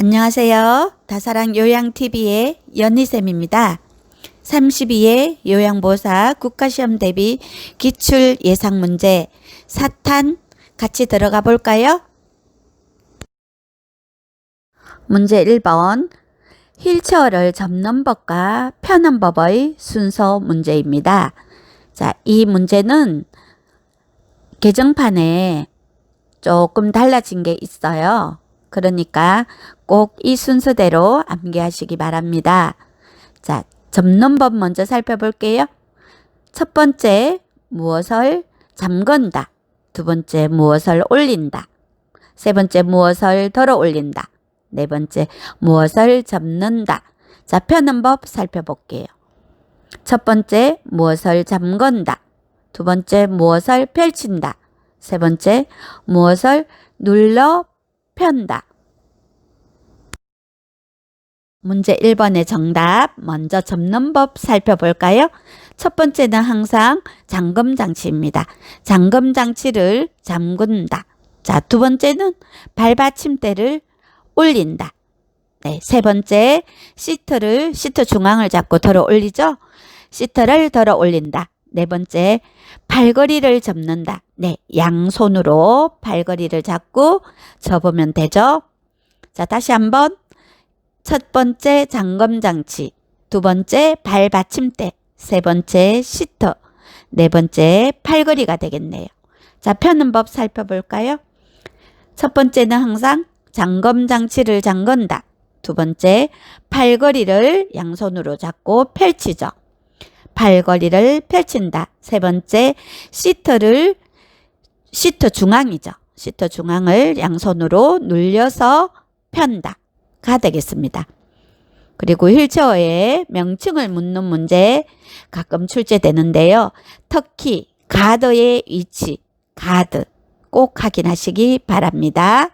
안녕하세요. 다사랑 요양TV의 연희쌤입니다. 32회 요양보사 국가시험 대비 기출 예상 문제 사탄 같이 들어가 볼까요? 문제 1번 휠체어를 접는 법과 펴는 법의 순서 문제입니다. 자, 이 문제는 개정판에 조금 달라진 게 있어요. 그러니까 꼭 이 순서대로 암기하시기 바랍니다. 자, 접는 법 먼저 살펴볼게요. 첫 번째, 무엇을 잠근다. 두 번째, 무엇을 올린다. 세 번째, 무엇을 덜어 올린다. 네 번째, 무엇을 접는다. 자, 펴는 법 살펴볼게요. 첫 번째, 무엇을 잠근다. 두 번째, 무엇을 펼친다. 세 번째, 무엇을 눌러 편다. 문제 1번의 정답 먼저 접는 법 살펴볼까요? 첫 번째는 항상 잠금 장치입니다. 잠금 장치를 잠근다. 자, 두 번째는 발받침대를 올린다. 네, 세 번째 시트를 시트 중앙을 잡고 들어 올리죠. 시트를 들어 올린다. 네 번째 팔걸이를 접는다. 네, 양손으로 팔걸이를 잡고 접으면 되죠. 자, 다시 한번 첫 번째 잠금 장치, 두 번째 발 받침대, 세 번째 시트, 네 번째 팔걸이가 되겠네요. 자, 펴는 법 살펴볼까요? 첫 번째는 항상 잠금 장치를 잠근다. 두 번째 팔걸이를 양손으로 잡고 펼치죠. 팔걸이를 펼친다. 세 번째 시트를 시트 중앙이죠. 시트 중앙을 양손으로 눌려서 편다. 가 되겠습니다. 그리고 휠체어의 명칭을 묻는 문제 가끔 출제되는데요. 특히 가드의 위치, 가드 꼭 확인하시기 바랍니다.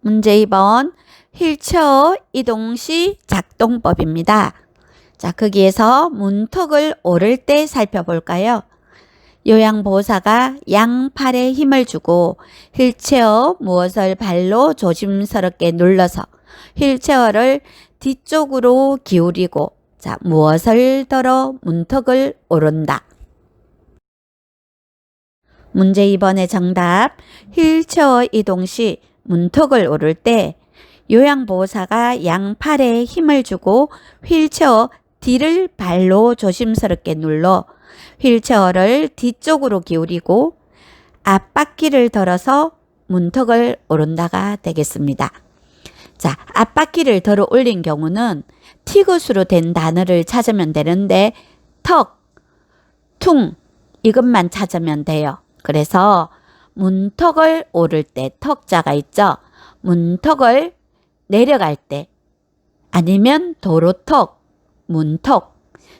문제 2번 휠체어 이동 시 작동법입니다. 자, 거기에서 문턱을 오를 때 살펴볼까요? 요양보호사가 양팔에 힘을 주고 휠체어 무엇을 발로 조심스럽게 눌러서 휠체어를 뒤쪽으로 기울이고 자, 무엇을 들어 문턱을 오른다. 문제 2번의 정답. 휠체어 이동 시 문턱을 오를 때 요양보호사가 양팔에 힘을 주고 휠체어 뒤를 발로 조심스럽게 눌러 휠체어를 뒤쪽으로 기울이고 앞바퀴를 덜어서 문턱을 오른다가 되겠습니다. 자, 앞바퀴를 덜어 올린 경우는 티귿으로 된 단어를 찾으면 되는데 턱, 퉁 이것만 찾으면 돼요. 그래서 문턱을 오를 때 턱자가 있죠. 문턱을 내려갈 때 아니면 도로턱, 문턱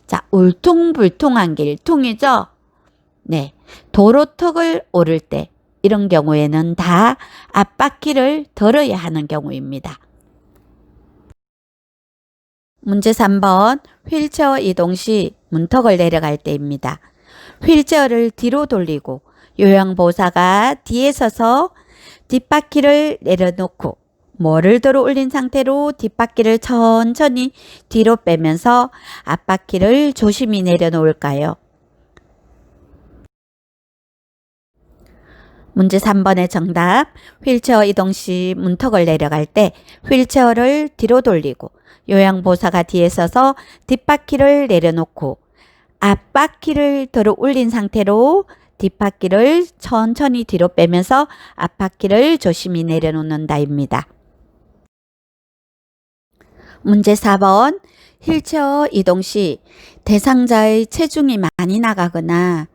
자, 울퉁불퉁한 길, 퉁이죠? 네. 도로턱을 오를 때, 이런 경우에는 다 앞바퀴를 덜어야 하는 경우입니다. 문제 3번, 휠체어 이동 시 문턱을 내려갈 때입니다. 휠체어를 뒤로 돌리고 요양보호사가 뒤에 서서 뒷바퀴를 내려놓고 뭐를 들어 올린 상태로 뒷바퀴를 천천히 뒤로 빼면서 앞바퀴를 조심히 내려놓을까요? 문제 3번의 정답. 휠체어 이동 시 문턱을 내려갈 때 휠체어를 뒤로 돌리고 요양보사가 뒤에 서서 뒷바퀴를 내려놓고 앞바퀴를 들어 올린 상태로 뒷바퀴를 천천히 뒤로 빼면서 앞바퀴를 조심히 내려놓는다입니다. 문제 4번 휠체어 이동 시 대상자의 체중이 많이 나가거나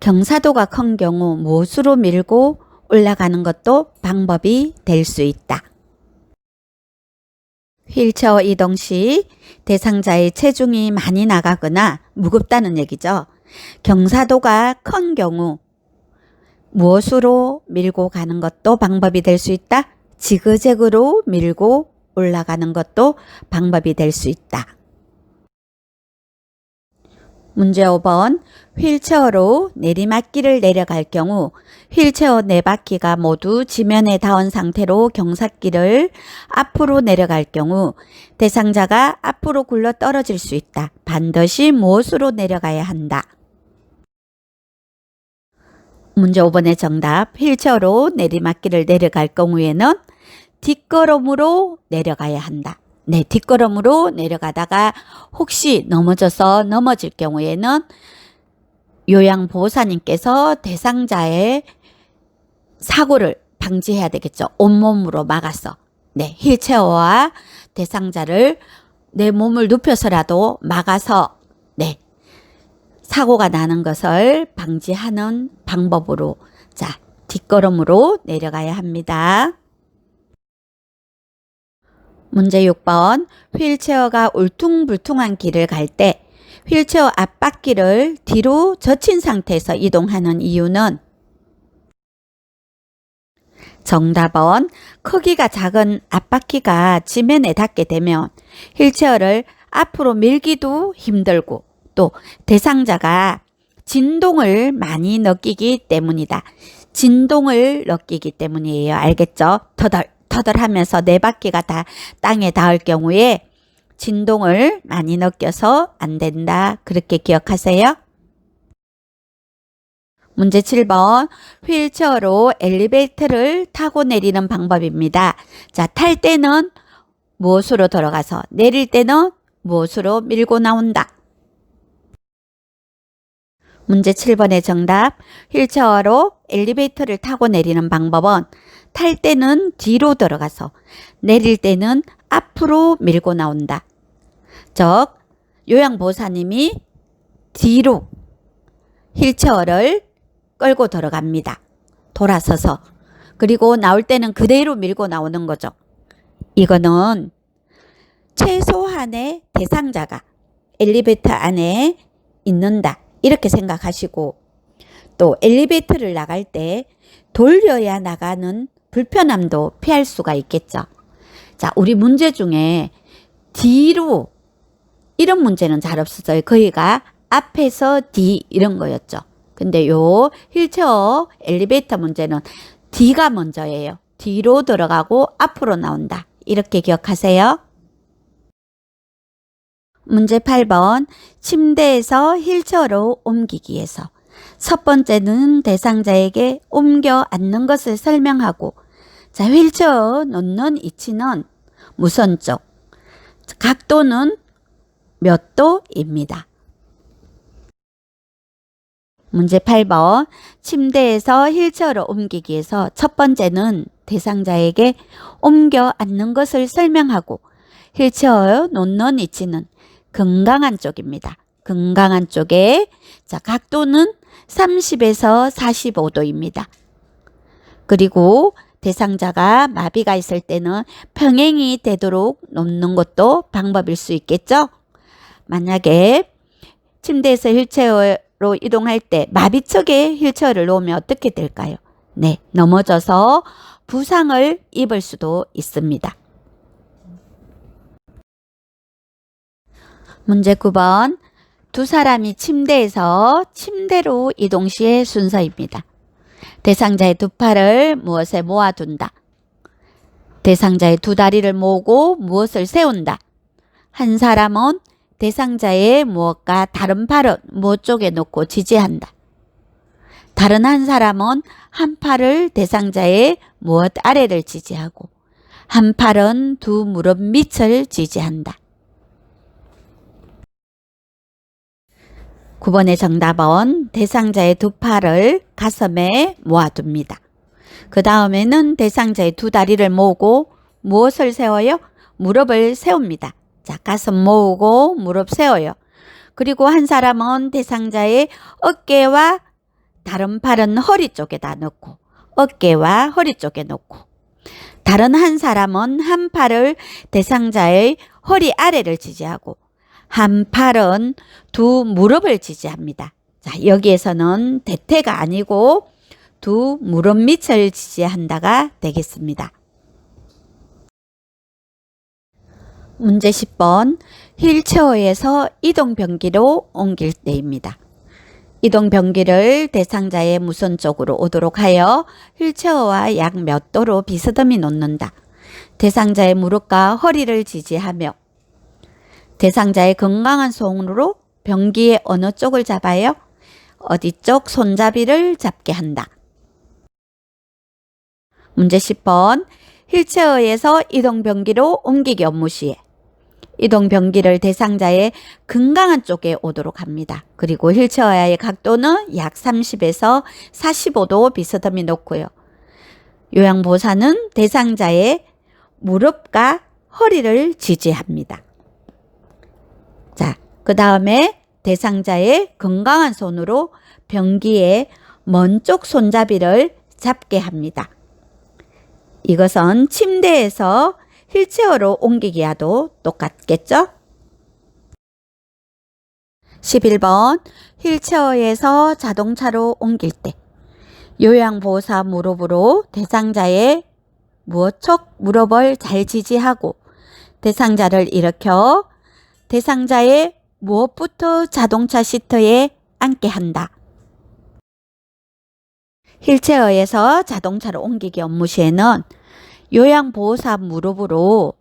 경사도가 큰 경우 못으로 밀고 올라가는 것도 방법이 될 수 있다. 휠체어 이동 시 대상자의 체중이 많이 나가거나 무겁다는 얘기죠. 경사도가 큰 경우 무엇으로 밀고 가는 것도 방법이 될 수 있다. 지그재그로 밀고 올라가는 것도 방법이 될 수 있다. 문제 5번 휠체어로 내리막길을 내려갈 경우 휠체어 네 바퀴가 모두 지면에 닿은 상태로 경사길을 앞으로 내려갈 경우 대상자가 앞으로 굴러 떨어질 수 있다. 반드시 무엇으로 내려가야 한다. 문제 5번의 정답 휠체어로 내리막길을 내려갈 경우에는 뒷걸음으로 내려가야 한다. 네, 뒷걸음으로 내려가다가 혹시 넘어져서 넘어질 경우에는 요양보호사님께서 대상자의 사고를 방지해야 되겠죠. 온몸으로 막아서. 네, 휠체어와 대상자를 내 몸을 눕혀서라도 막아서, 네, 사고가 나는 것을 방지하는 방법으로, 자, 뒷걸음으로 내려가야 합니다. 문제 6번 휠체어가 울퉁불퉁한 길을 갈 때 휠체어 앞바퀴를 뒤로 젖힌 상태에서 이동하는 이유는 정답은 크기가 작은 앞바퀴가 지면에 닿게 되면 휠체어를 앞으로 밀기도 힘들고 또 대상자가 진동을 많이 느끼기 때문이다. 진동을 느끼기 때문이에요. 알겠죠? 터덜 터덜하면서 네 바퀴가 다 땅에 닿을 경우에 진동을 많이 느껴서 안 된다. 그렇게 기억하세요. 문제 7번 휠체어로 엘리베이터를 타고 내리는 방법입니다. 자, 탈 때는 무엇으로 들어가서 내릴 때는 무엇으로 밀고 나온다. 문제 7번의 정답 휠체어로 엘리베이터를 타고 내리는 방법은 탈 때는 뒤로 들어가서 내릴 때는 앞으로 밀고 나온다. 즉 요양보호사님이 뒤로 휠체어를 끌고 들어갑니다. 돌아서서 그리고 나올 때는 그대로 밀고 나오는 거죠. 이거는 최소한의 대상자가 엘리베이터 안에 있는다. 이렇게 생각하시고 또 엘리베이터를 나갈 때 돌려야 나가는 불편함도 피할 수가 있겠죠. 자, 우리 문제 중에 뒤로 이런 문제는 잘 없었어요. 거기가 앞에서 뒤 이런 거였죠. 근데 요 휠체어 엘리베이터 문제는 뒤가 먼저예요. 뒤로 들어가고 앞으로 나온다. 이렇게 기억하세요. 문제 8번 침대에서 휠체어로 옮기기 위해서 첫 번째는 대상자에게 옮겨 앉는 것을 설명하고 자 휠체어 놓는 위치는 무선 쪽 각도는 몇 도입니다. 문제 8번 침대에서 휠체어로 옮기기 위해서 첫 번째는 대상자에게 옮겨 앉는 것을 설명하고 휠체어 놓는 위치는 건강한 쪽입니다. 건강한 쪽에 자 각도는 30에서 45도입니다. 그리고 대상자가 마비가 있을 때는 평행이 되도록 놓는 것도 방법일 수 있겠죠. 만약에 침대에서 휠체어로 이동할 때 마비 쪽에 휠체어를 놓으면 어떻게 될까요? 네, 넘어져서 부상을 입을 수도 있습니다. 문제 9번. 두 사람이 침대에서 침대로 이동 시의 순서입니다. 대상자의 두 팔을 무엇에 모아둔다. 대상자의 두 다리를 모으고 무엇을 세운다. 한 사람은 대상자의 무엇과 다른 팔은 무엇 쪽에 놓고 지지한다. 다른 한 사람은 한 팔을 대상자의 무엇 아래를 지지하고 한 팔은 두 무릎 밑을 지지한다. 9번의 정답은 대상자의 두 팔을 가슴에 모아둡니다. 그 다음에는 대상자의 두 다리를 모으고 무엇을 세워요? 무릎을 세웁니다. 자, 가슴 모으고 무릎 세워요. 그리고 한 사람은 대상자의 어깨와 다른 팔은 허리 쪽에다 넣고 어깨와 허리 쪽에 놓고 다른 한 사람은 한 팔을 대상자의 허리 아래를 지지하고 한 팔은 두 무릎을 지지합니다. 자, 여기에서는 대퇴가 아니고 두 무릎 밑을 지지한다가 되겠습니다. 문제 10번 휠체어에서 이동변기로 옮길 때입니다. 이동변기를 대상자의 무선 쪽으로 오도록 하여 휠체어와 약 몇 도로 비스듬히 놓는다. 대상자의 무릎과 허리를 지지하며 대상자의 건강한 손으로 변기의 어느 쪽을 잡아요? 어디 쪽 손잡이를 잡게 한다. 문제 10번 휠체어에서 이동 변기로 옮기기 업무 시에 이동 변기를 대상자의 건강한 쪽에 오도록 합니다. 그리고 휠체어의 각도는 약 30에서 45도 비스듬히 놓고요. 요양보사는 대상자의 무릎과 허리를 지지합니다. 자, 그 다음에 대상자의 건강한 손으로 변기의 먼 쪽 손잡이를 잡게 합니다. 이것은 침대에서 휠체어로 옮기기와도 똑같겠죠? 11번 휠체어에서 자동차로 옮길 때 요양보호사 무릎으로 대상자의 무어척 무릎을 잘 지지하고 대상자를 일으켜 대상자의 무엇부터 자동차 시트에 앉게 한다. 휠체어에서 자동차로 옮기기 업무 시에는 요양보호사 무릎으로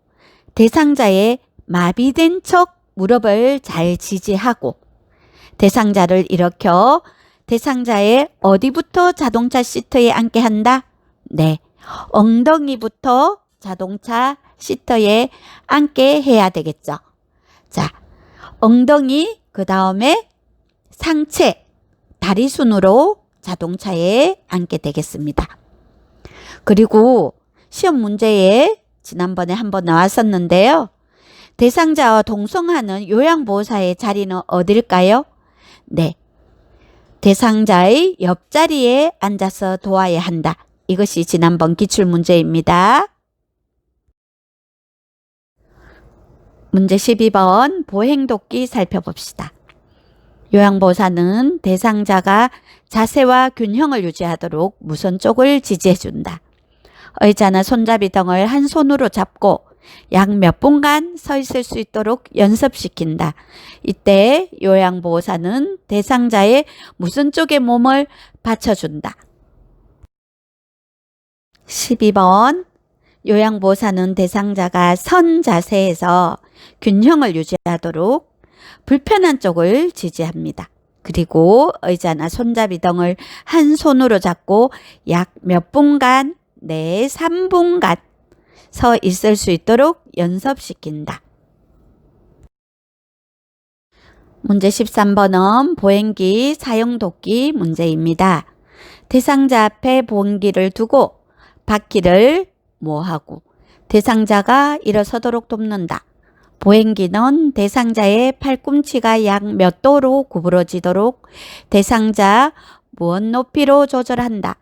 대상자의 마비된 척 무릎을 잘 지지하고 대상자를 일으켜 대상자의 어디부터 자동차 시트에 앉게 한다? 네. 엉덩이부터 자동차 시트에 앉게 해야 되겠죠. 자, 엉덩이, 그 다음에 상체, 다리 순으로 자동차에 앉게 되겠습니다. 그리고 시험 문제에 지난번에 한번 나왔었는데요. 대상자와 동성하는 요양보호사의 자리는 어딜까요? 네. 대상자의 옆자리에 앉아서 도와야 한다. 이것이 지난번 기출문제입니다. 문제 12번 보행도끼 살펴봅시다. 요양보호사는 대상자가 자세와 균형을 유지하도록 무선 쪽을 지지해준다. 의자나 손잡이 등을 한 손으로 잡고 약 몇 분간 서 있을 수 있도록 연습시킨다. 이때 요양보호사는 대상자의 무슨 쪽에 몸을 받쳐준다. 12번 요양보호사는 대상자가 선 자세에서 균형을 유지하도록 불편한 쪽을 지지합니다. 그리고 의자나 손잡이 등을 한 손으로 잡고 약 몇 분간, 네, 3분간 서 있을 수 있도록 연습시킨다. 문제 13번은 보행기 사용 돕기 문제입니다. 대상자 앞에 보행기를 두고 바퀴를 모하고 대상자가 일어서도록 돕는다. 보행기는 대상자의 팔꿈치가 약 몇 도로 구부러지도록 대상자 무언 높이로 조절한다.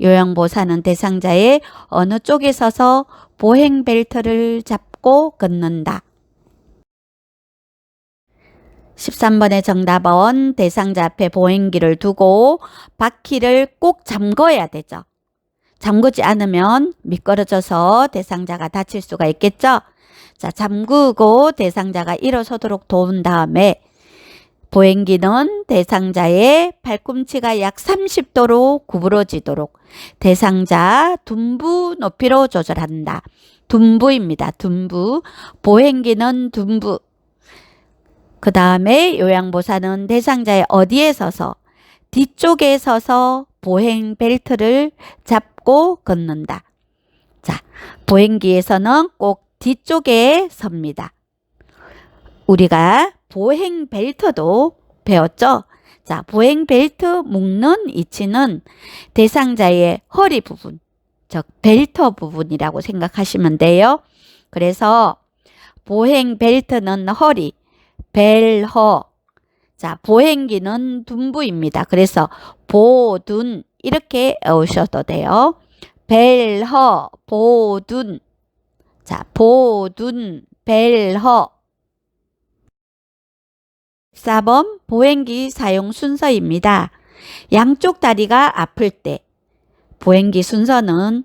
요양보사는 대상자의 어느 쪽에 서서 보행 벨트를 잡고 걷는다. 13번의 정답은 대상자 앞에 보행기를 두고 바퀴를 꼭 잠궈야 되죠. 잠그지 않으면 미끄러져서 대상자가 다칠 수가 있겠죠. 자, 잠그고 대상자가 일어서도록 도운 다음에 보행기는 대상자의 팔꿈치가 약 30도로 구부러지도록 대상자 둔부 높이로 조절한다. 둔부입니다. 둔부. 보행기는 둔부. 그 다음에 요양보사는 대상자의 어디에 서서 뒤쪽에 서서 보행 벨트를 잡 고 걷는다. 자, 보행기에서는 꼭 뒤쪽에 섭니다. 우리가 보행 벨트도 배웠죠? 자, 보행 벨트 묶는 위치는 대상자의 허리 부분, 즉 벨트 부분이라고 생각하시면 돼요. 그래서 보행 벨트는 허리, 벨허. 자, 보행기는 둔부입니다. 그래서 보둔 이렇게 외우셔도 돼요. 벨허, 보둔. 자, 보둔, 벨허. 4번 보행기 사용 순서입니다. 양쪽 다리가 아플 때 보행기 순서는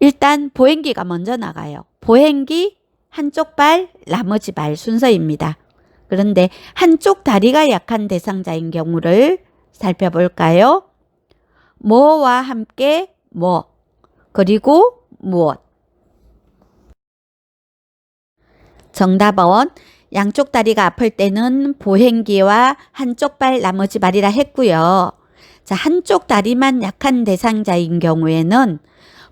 일단 보행기가 먼저 나가요. 보행기 한쪽 발, 나머지 발 순서입니다. 그런데 한쪽 다리가 약한 대상자인 경우를 살펴볼까요? 뭐와 함께 뭐, 그리고 무엇. 정답은 양쪽 다리가 아플 때는 보행기와 한쪽 발, 나머지 발이라 했고요. 자, 한쪽 다리만 약한 대상자인 경우에는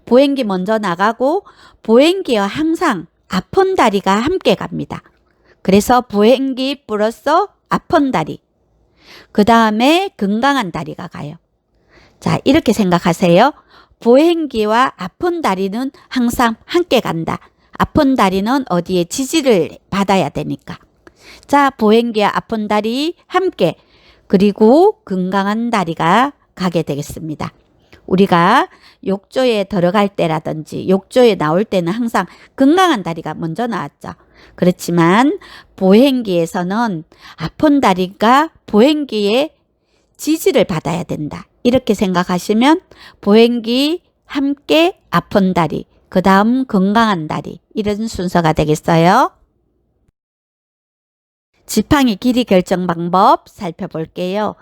보행기 먼저 나가고 보행기와 항상 아픈 다리가 함께 갑니다. 그래서 보행기 플러스 아픈 다리. 그 다음에 건강한 다리가 가요. 자, 이렇게 생각하세요. 보행기와 아픈 다리는 항상 함께 간다. 아픈 다리는 어디에 지지를 받아야 되니까. 자, 보행기와 아픈 다리 함께 그리고 건강한 다리가 가게 되겠습니다. 우리가 욕조에 들어갈 때라든지 욕조에 나올 때는 항상 건강한 다리가 먼저 나왔죠. 그렇지만 보행기에서는 아픈 다리가 보행기에 지지를 받아야 된다. 이렇게 생각하시면 보행기 함께 아픈 다리, 그 다음 건강한 다리 이런 순서가 되겠어요. 지팡이 길이 결정 방법 살펴볼게요.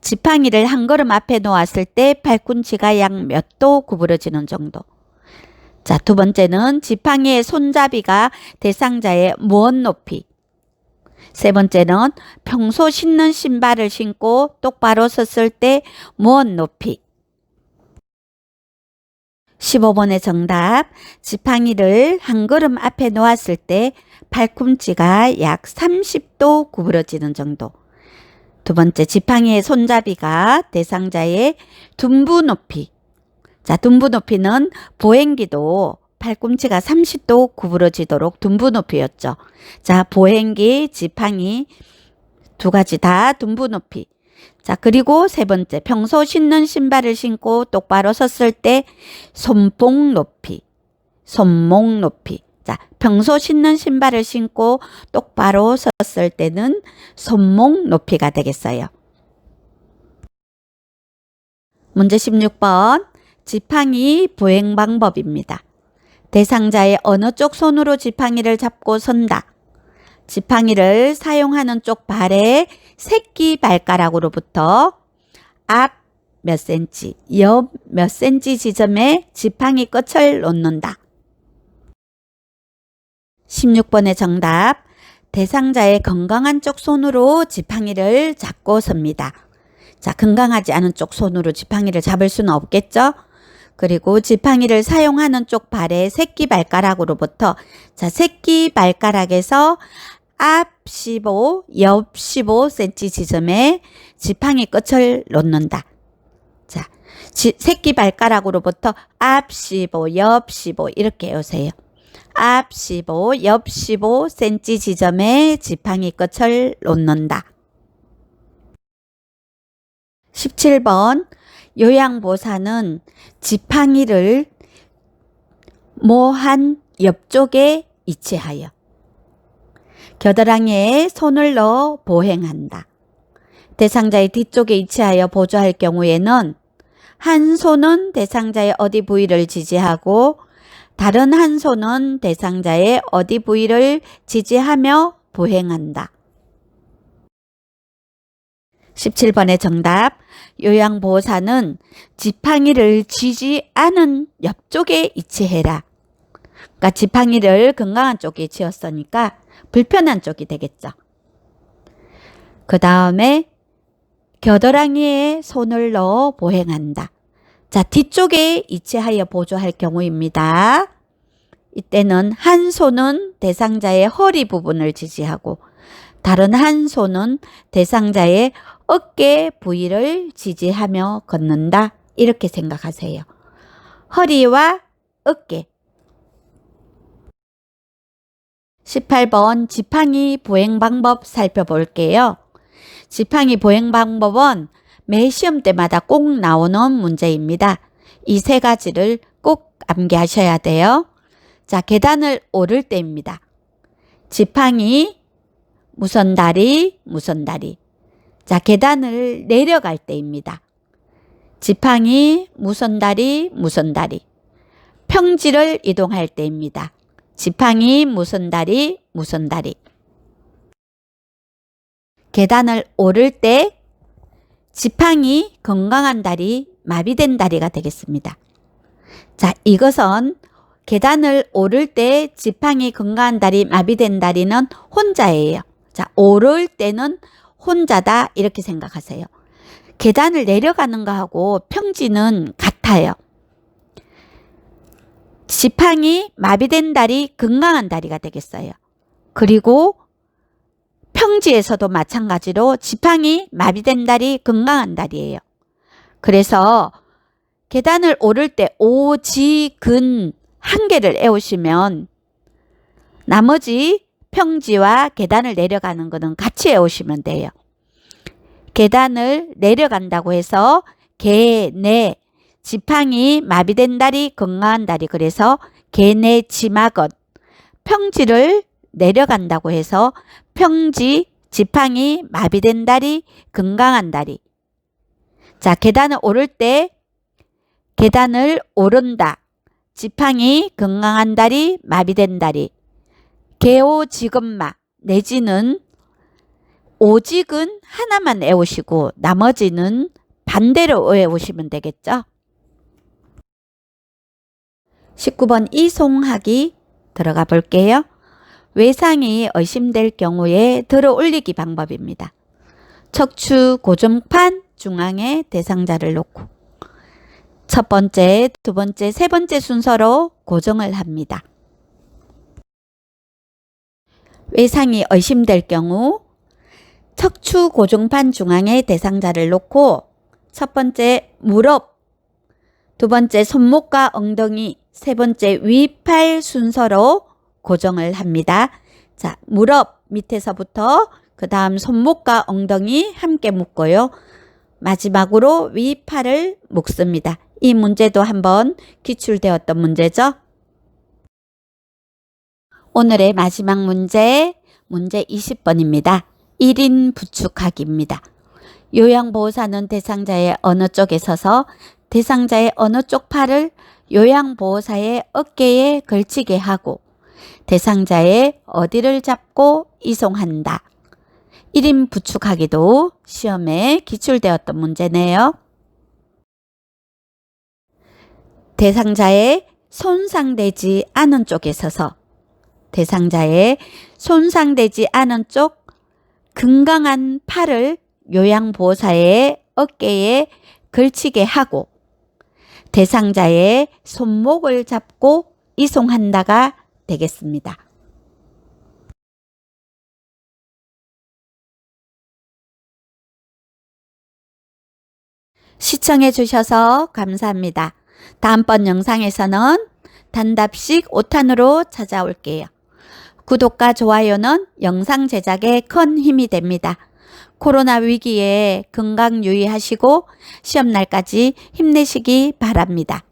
지팡이를 한 걸음 앞에 놓았을 때 팔꿈치가 약 몇 도 구부러지는 정도. 자, 두 번째는 지팡이의 손잡이가 대상자의 무언 높이. 세 번째는 평소 신는 신발을 신고 똑바로 섰을 때 무언 높이. 15번의 정답. 지팡이를 한 걸음 앞에 놓았을 때 팔꿈치가 약 30도 구부러지는 정도. 두 번째, 지팡이의 손잡이가 대상자의 둔부 높이. 자, 둔부 높이는 보행기도 팔꿈치가 30도 구부러지도록 둔부 높이였죠. 자, 보행기, 지팡이 두 가지 다 둔부 높이. 자, 그리고 세 번째, 평소 신는 신발을 신고 똑바로 섰을 때 손목 높이, 손목 높이. 자, 평소 신는 신발을 신고 똑바로 섰을 때는 손목 높이가 되겠어요. 문제 16번. 지팡이 보행 방법입니다. 대상자의 어느 쪽 손으로 지팡이를 잡고 선다. 지팡이를 사용하는 쪽 발의 새끼 발가락으로부터 앞 몇 센치, 옆 몇 센치 지점에 지팡이 끝을 놓는다. 16번의 정답. 대상자의 건강한 쪽 손으로 지팡이를 잡고 섭니다. 자, 건강하지 않은 쪽 손으로 지팡이를 잡을 수는 없겠죠? 그리고 지팡이를 사용하는 쪽 발의 새끼 발가락으로부터 자, 새끼 발가락에서 앞 15, 옆 15cm 지점에 지팡이 끝을 놓는다. 자, 지, 새끼 발가락으로부터 앞 15, 옆 15 이렇게 오세요. 앞 15, 옆 15cm 지점에 지팡이 끝을 놓는다. 17번 요양보사는 지팡이를 모한 옆쪽에 이체하여 겨드랑이에 손을 넣어 보행한다. 대상자의 뒤쪽에 이체하여 보조할 경우에는 한 손은 대상자의 어디 부위를 지지하고 다른 한 손은 대상자의 어디 부위를 지지하며 보행한다. 17번의 정답. 요양보호사는 지팡이를 쥐지 않은 옆쪽에 이치해라. 그러니까 지팡이를 건강한 쪽에 지었으니까 불편한 쪽이 되겠죠. 그 다음에 겨드랑이에 손을 넣어 보행한다. 자, 뒤쪽에 이체하여 보조할 경우입니다. 이때는 한 손은 대상자의 허리 부분을 지지하고 다른 한 손은 대상자의 어깨 부위를 지지하며 걷는다. 이렇게 생각하세요. 허리와 어깨. 18번 지팡이 보행 방법 살펴볼게요. 지팡이 보행 방법은 매 시험 때마다 꼭 나오는 문제입니다. 이 세 가지를 꼭 암기하셔야 돼요. 자, 계단을 오를 때입니다. 지팡이, 무선다리, 무선다리. 자, 계단을 내려갈 때입니다. 지팡이, 무선다리, 무선다리. 평지를 이동할 때입니다. 지팡이 무슨 다리 무슨 다리 계단을 오를 때 지팡이 건강한 다리 마비된 다리가 되겠습니다. 자, 이것은 계단을 오를 때 지팡이 건강한 다리 마비된 다리는 혼자예요. 자, 오를 때는 혼자다 이렇게 생각하세요. 계단을 내려가는 거하고 평지는 같아요. 지팡이 마비된 다리 건강한 다리가 되겠어요. 그리고 평지에서도 마찬가지로 지팡이 마비된 다리 건강한 다리예요. 그래서 계단을 오를 때 오지 근 한 개를 애우시면 나머지 평지와 계단을 내려가는 것은 같이 애우시면 돼요. 계단을 내려간다고 해서 개내 지팡이 마비된 다리 건강한 다리 그래서 개내 지막은 평지를 내려간다고 해서 평지 지팡이 마비된 다리 건강한 다리. 자 계단을 오를 때 계단을 오른다. 지팡이 건강한 다리 마비된 다리 개오 지금마 내지는 오직은 하나만 외우시고 나머지는 반대로 외우시면 되겠죠. 19번 이송하기 들어가 볼게요. 외상이 의심될 경우에 들어 올리기 방법입니다. 척추 고정판 중앙에 대상자를 놓고 첫 번째, 두 번째, 세 번째 순서로 고정을 합니다. 외상이 의심될 경우 척추 고정판 중앙에 대상자를 놓고 첫 번째 무릎, 두 번째 손목과 엉덩이, 세 번째 위팔 순서로 고정을 합니다. 자, 무릎 밑에서부터 그 다음 손목과 엉덩이 함께 묶고요. 마지막으로 위팔을 묶습니다. 이 문제도 한번 기출되었던 문제죠. 오늘의 마지막 문제, 문제 20번입니다. 1인 부축하기입니다. 요양보호사는 대상자의 어느 쪽에 서서 대상자의 어느 쪽 팔을 요양보호사의 어깨에 걸치게 하고 대상자의 어디를 잡고 이송한다. 1인 부축하기도 시험에 기출되었던 문제네요. 대상자의 손상되지 않은 쪽에 서서 대상자의 손상되지 않은 쪽 건강한 팔을 요양보호사의 어깨에 걸치게 하고 대상자의 손목을 잡고 이송한다가 되겠습니다. 시청해 주셔서 감사합니다. 다음번 영상에서는 단답식 5탄으로 찾아올게요. 구독과 좋아요는 영상 제작에 큰 힘이 됩니다. 코로나 위기에 건강 유의하시고 시험날까지 힘내시기 바랍니다.